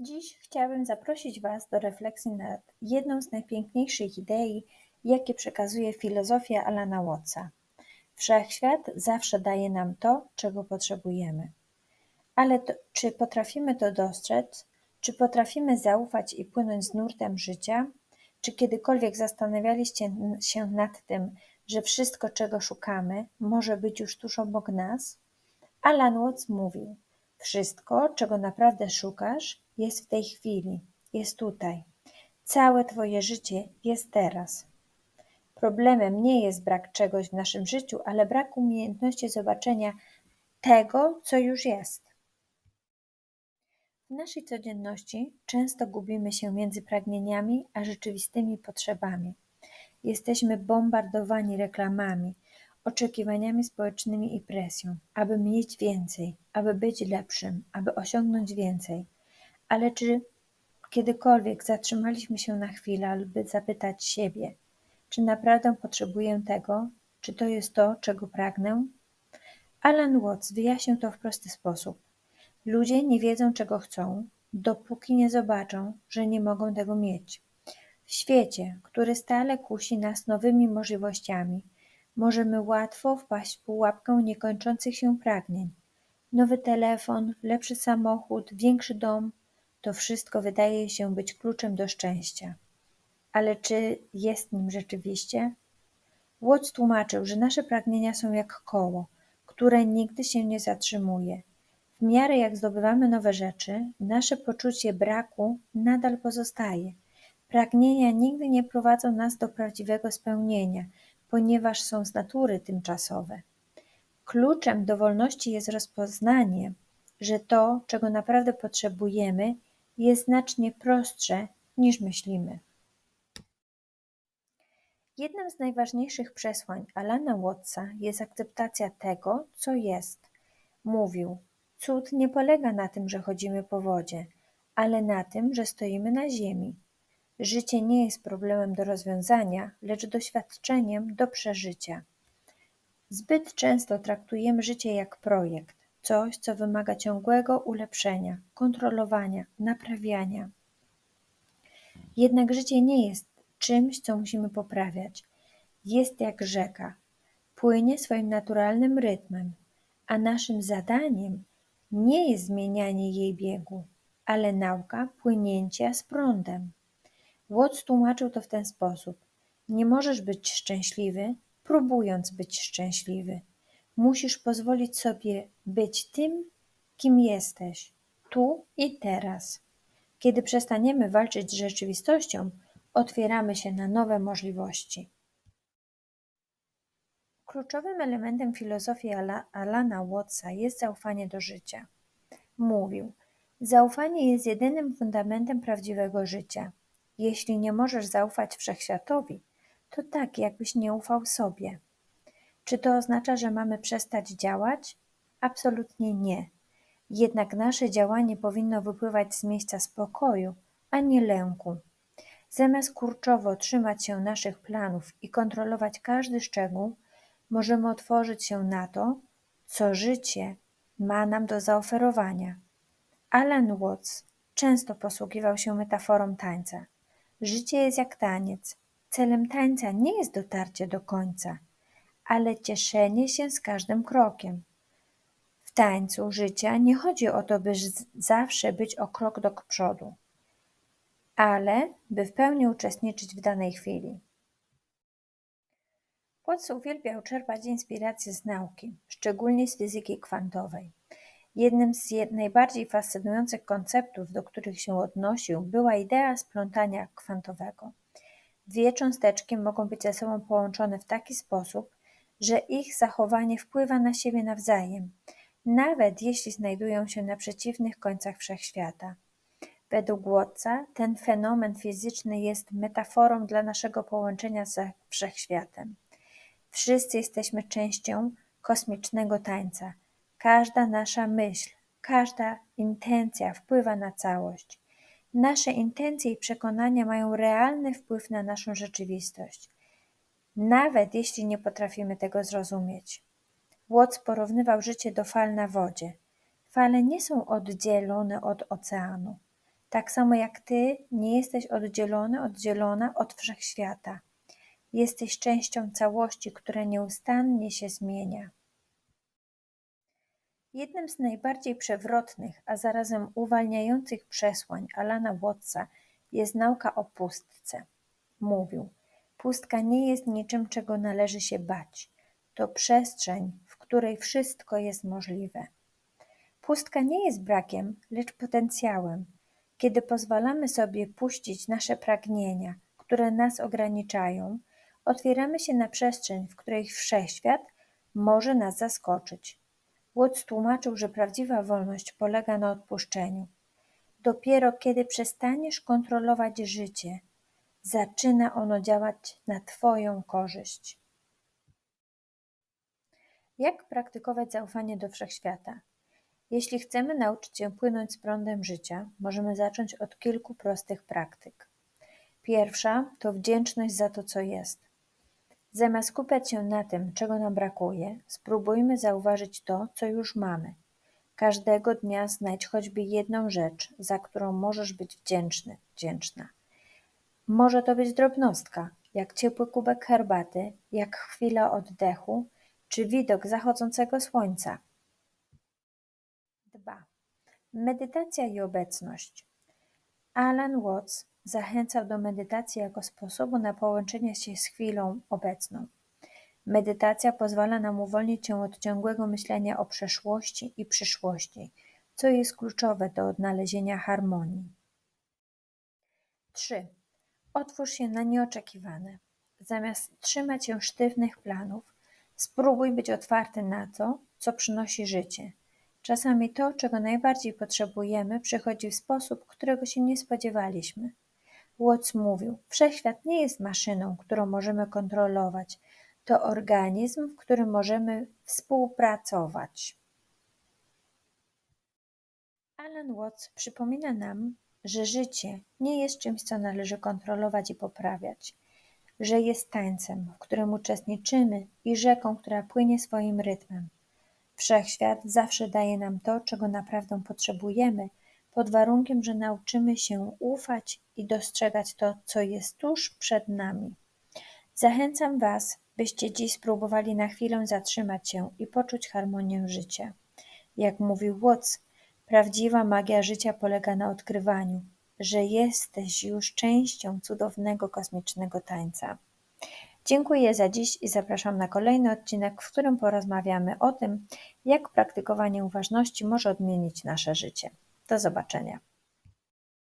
Dziś chciałabym zaprosić Was do refleksji nad jedną z najpiękniejszych idei, jakie przekazuje filozofia Alana Wattsa. Wszechświat zawsze daje nam to, czego potrzebujemy. Ale to, czy potrafimy to dostrzec? Czy potrafimy zaufać i płynąć z nurtem życia? Czy kiedykolwiek zastanawialiście się nad tym, że wszystko, czego szukamy, może być już tuż obok nas? Alan Watts mówił: Wszystko, czego naprawdę szukasz, jest w tej chwili, jest tutaj. Całe Twoje życie jest teraz. Problemem nie jest brak czegoś w naszym życiu, ale brak umiejętności zobaczenia tego, co już jest. W naszej codzienności często gubimy się między pragnieniami a rzeczywistymi potrzebami. Jesteśmy bombardowani reklamami, oczekiwaniami społecznymi i presją, aby mieć więcej, aby być lepszym, aby osiągnąć więcej. Ale czy kiedykolwiek zatrzymaliśmy się na chwilę, by zapytać siebie, czy naprawdę potrzebuję tego, czy to jest to, czego pragnę? Alan Watts wyjaśnił to w prosty sposób. Ludzie nie wiedzą, czego chcą, dopóki nie zobaczą, że nie mogą tego mieć. W świecie, który stale kusi nas nowymi możliwościami, możemy łatwo wpaść w pułapkę niekończących się pragnień. Nowy telefon, lepszy samochód, większy dom to wszystko wydaje się być kluczem do szczęścia. Ale czy jest nim rzeczywiście? Watts tłumaczył, że nasze pragnienia są jak koło, które nigdy się nie zatrzymuje. W miarę jak zdobywamy nowe rzeczy, nasze poczucie braku nadal pozostaje. Pragnienia nigdy nie prowadzą nas do prawdziwego spełnienia, ponieważ są z natury tymczasowe. Kluczem do wolności jest rozpoznanie, że to, czego naprawdę potrzebujemy, jest znacznie prostsze niż myślimy. Jednym z najważniejszych przesłań Alana Wattsa jest akceptacja tego, co jest. Mówił: Cud nie polega na tym, że chodzimy po wodzie, ale na tym, że stoimy na ziemi. Życie nie jest problemem do rozwiązania, lecz doświadczeniem do przeżycia. Zbyt często traktujemy życie jak projekt, coś, co wymaga ciągłego ulepszenia, kontrolowania, naprawiania. Jednak życie nie jest czymś, co musimy poprawiać. Jest jak rzeka, płynie swoim naturalnym rytmem, a naszym zadaniem nie jest zmienianie jej biegu, ale nauka płynięcia z prądem. Watts tłumaczył to w ten sposób: Nie możesz być szczęśliwy, próbując być szczęśliwy. Musisz pozwolić sobie być tym, kim jesteś, tu i teraz. Kiedy przestaniemy walczyć z rzeczywistością, otwieramy się na nowe możliwości. Kluczowym elementem filozofii Alana Wattsa jest zaufanie do życia. Mówił: Zaufanie jest jedynym fundamentem prawdziwego życia. Jeśli nie możesz zaufać wszechświatowi, to tak, jakbyś nie ufał sobie. Czy to oznacza, że mamy przestać działać? Absolutnie nie. Jednak nasze działanie powinno wypływać z miejsca spokoju, a nie lęku. Zamiast kurczowo trzymać się naszych planów i kontrolować każdy szczegół, możemy otworzyć się na to, co życie ma nam do zaoferowania. Alan Watts często posługiwał się metaforą tańca. Życie jest jak taniec. Celem tańca nie jest dotarcie do końca, ale cieszenie się z każdym krokiem. W tańcu życia nie chodzi o to, by zawsze być o krok do przodu, ale by w pełni uczestniczyć w danej chwili. Watts uwielbiał czerpać inspiracje z nauki, szczególnie z fizyki kwantowej. Jednym z najbardziej fascynujących konceptów, do których się odnosił, była idea splątania kwantowego. Dwie cząsteczki mogą być ze sobą połączone w taki sposób, że ich zachowanie wpływa na siebie nawzajem, nawet jeśli znajdują się na przeciwnych końcach wszechświata. Według Wattsa ten fenomen fizyczny jest metaforą dla naszego połączenia ze wszechświatem. Wszyscy jesteśmy częścią kosmicznego tańca. Każda nasza myśl, każda intencja wpływa na całość. Nasze intencje i przekonania mają realny wpływ na naszą rzeczywistość, nawet jeśli nie potrafimy tego zrozumieć. Watts porównywał życie do fal na wodzie. Fale nie są oddzielone od oceanu. Tak samo jak Ty nie jesteś oddzielony, oddzielona od wszechświata. Jesteś częścią całości, która nieustannie się zmienia. Jednym z najbardziej przewrotnych, a zarazem uwalniających przesłań Alana Wattsa jest nauka o pustce. Mówił, pustka nie jest niczym, czego należy się bać. To przestrzeń, w której wszystko jest możliwe. Pustka nie jest brakiem, lecz potencjałem. Kiedy pozwalamy sobie puścić nasze pragnienia, które nas ograniczają, otwieramy się na przestrzeń, w której wszechświat może nas zaskoczyć. Watts tłumaczył, że prawdziwa wolność polega na odpuszczeniu. Dopiero kiedy przestaniesz kontrolować życie, zaczyna ono działać na Twoją korzyść. Jak praktykować zaufanie do wszechświata? Jeśli chcemy nauczyć się płynąć z prądem życia, możemy zacząć od kilku prostych praktyk. Pierwsza to wdzięczność za to, co jest. Zamiast skupiać się na tym, czego nam brakuje, spróbujmy zauważyć to, co już mamy. Każdego dnia znajdź choćby jedną rzecz, za którą możesz być wdzięczny, wdzięczna. Może to być drobnostka, jak ciepły kubek herbaty, jak chwila oddechu, czy widok zachodzącego słońca. 2. Medytacja i obecność. Alan Watts zachęcał do medytacji jako sposobu na połączenie się z chwilą obecną. Medytacja pozwala nam uwolnić się od ciągłego myślenia o przeszłości i przyszłości, co jest kluczowe do odnalezienia harmonii. 3. Otwórz się na nieoczekiwane. Zamiast trzymać się sztywnych planów, spróbuj być otwarty na to, co przynosi życie. Czasami to, czego najbardziej potrzebujemy, przychodzi w sposób, którego się nie spodziewaliśmy. Watts mówił: Wszechświat nie jest maszyną, którą możemy kontrolować. To organizm, w którym możemy współpracować. Alan Watts przypomina nam, że życie nie jest czymś, co należy kontrolować i poprawiać, że jest tańcem, w którym uczestniczymy i rzeką, która płynie swoim rytmem. Wszechświat zawsze daje nam to, czego naprawdę potrzebujemy, pod warunkiem, że nauczymy się ufać i dostrzegać to, co jest tuż przed nami. Zachęcam Was, byście dziś spróbowali na chwilę zatrzymać się i poczuć harmonię życia. Jak mówił Watts, prawdziwa magia życia polega na odkrywaniu, że jesteś już częścią cudownego kosmicznego tańca. Dziękuję za dziś i zapraszam na kolejny odcinek, w którym porozmawiamy o tym, jak praktykowanie uważności może odmienić nasze życie. Do zobaczenia.